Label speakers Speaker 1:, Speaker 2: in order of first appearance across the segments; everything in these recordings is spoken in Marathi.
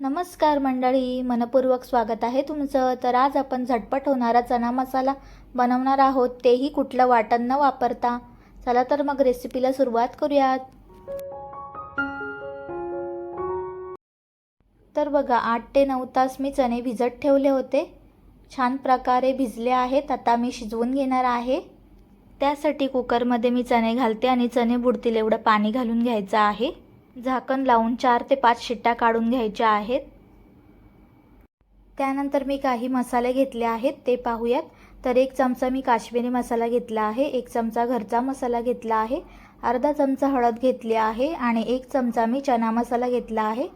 Speaker 1: नमस्कार मंडळी मनपूर्वक स्वागत आहे तुमचं. तर आज आपण झटपट होणारा चना मसाला बनवणार आहोत तेही कुठलं वाटण न वापरता. चला तर मग रेसिपीला सुरुवात करूयात. तर बघा आठ ते नऊ तास मी चणे भिजत ठेवले होते. छान प्रकारे भिजले आहेत आता मी शिजवून घेणार आहे. त्यासाठी कुकरमध्ये मी चणे घालते आणि चणे बुडतील एवढं पाणी घालून घ्यायचं आहे. झाकण लावून चार ते पाच शिट्ट्या काढून घ्यायच्या आहेत. त्यानंतर मी काही मसाले घेतले आहेत ते पाहूयात. तर एक चमचा मी काश्मीरी मसाला घेतला आहे एक चमचा घरचा मसाला घेतला आहे अर्धा चमचा हळद घेतली आहे आणि एक चमचा मी चना मसाला घेतला आहे.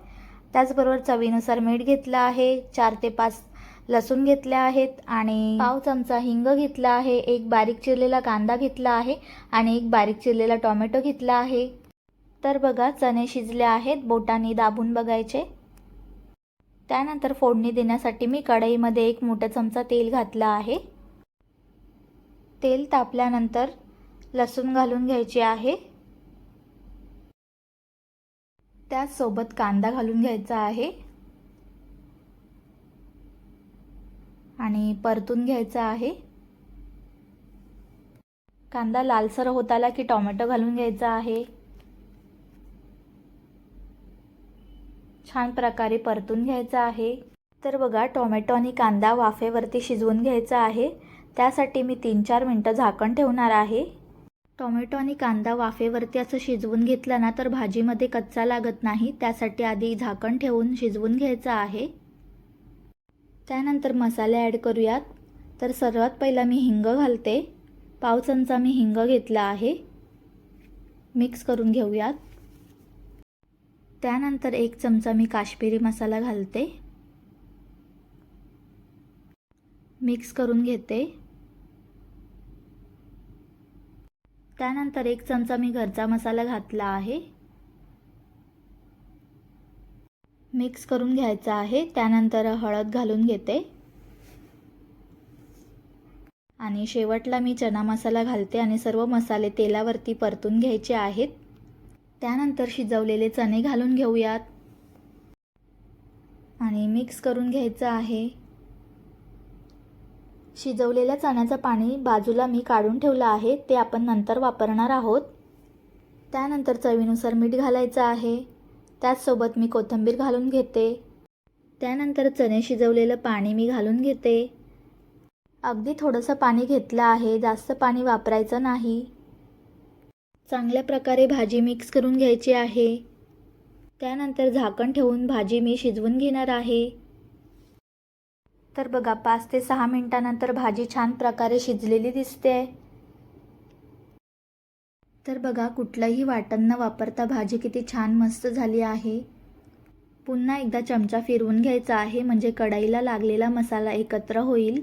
Speaker 1: त्याचबरोबर चवीनुसार मीठ घेतलं आहे चार ते पाच लसूण घेतले आहेत आणि पाव चमचा हिंग घेतला आहे एक बारीक चिरलेला कांदा घेतला आहे आणि एक बारीक चिरलेला टोमॅटो घेतला आहे. तर बघा चणे शिजले आहेत. बोटांनी दाबून बघायचे. त्यानंतर फोडणी देण्यासाठी मी कढईमध्ये एक मोठा चमचा तेल घातला आहे. तेल तापल्यानंतर लसूण घालून घ्यायचे आहे. त्याचसोबत कांदा घालून घ्यायचा आहे. आणि परतून घ्यायचा आहे. कांदा लालसर होत आला की टोमॅटो घालून घ्यायचा आहे. छान प्रकारे परतून घ्यायचा आहे. तर बघा टोमॅटो आणि कांदा वाफेवरती शिजवून घ्यायचा आहे. त्यासाठी मी तीन चार मिनटं झाकण ठेवणार आहे. टोमॅटो आणि कांदा वाफेवरती असं शिजवून घेतलं ना तर भाजीमध्ये कच्चा लागत नाही. त्यासाठी आधी झाकण ठेवून शिजवून घ्यायचं आहे. त्यानंतर मसाले ॲड करूयात. तर सर्वात पहिला मी हिंग घालते. पाव चमचा मी हिंग घेतला आहे. मिक्स करून घेऊयात. त्यानंतर एक चमचा मी काश्मीरी मसाला घालते. मिक्स करून घेते. त्यानंतर एक चमचा मी घरचा मसाला घातला आहे. मिक्स करून घ्यायचा आहे. त्यानंतर हळद घालून घेते. आणि शेवटला मी चना मसाला घालते आणि सर्व मसाले तेलावरती परतून घ्यायचे आहेत. त्यानंतर शिजवलेले चणे घालून घेऊयात. आणि मिक्स करून घ्यायचं आहे. शिजवलेल्या चण्याचं पाणी बाजूला मी काढून ठेवलं आहे. ते आपण नंतर वापरणार आहोत. त्यानंतर चवीनुसार मीठ घालायचं आहे. त्याचसोबत मी कोथिंबीर घालून घेते. त्यानंतर चणे शिजवलेलं पाणी मी घालून घेते. अगदी थोडंसं पाणी घेतलं आहे. जास्त पाणी वापरायचं नाही. चांगल्या प्रकारे भाजी मिक्स करून घ्यायची आहे. त्यानंतर झाकण ठेवून भाजी मी शिजवून घेणार आहे. तर बघा पाच ते सहा मिनटानंतर भाजी छान प्रकारे शिजलेली दिसते. तर बघा कुठलंही वाटण न वापरता भाजी किती छान मस्त झाली आहे. पुन्हा एकदा चमचा फिरवून घ्यायचा आहे म्हणजे कढईला लागलेला मसाला एकत्र होईल.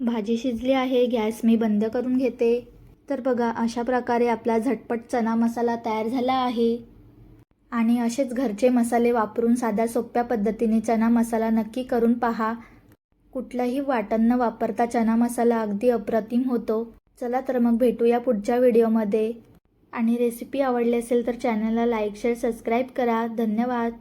Speaker 1: भाजी शिजली आहे गॅस मी बंद करून घेते. तर बघा अशा प्रकारे आपला झटपट चना मसाला तयार झाला आहे. आणि असेच घरचे मसाले वापरून साध्या सोप्या पद्धतीने चना मसाला नक्की करून पहा. कुठलंही वाटण न वापरता चना मसाला अगदी अप्रतिम होतो. चला तर मग भेटूया पुढच्या व्हिडिओमध्ये. आणि रेसिपी आवडली असेल तर चॅनलला लाईक शेअर सबस्क्राईब करा. धन्यवाद.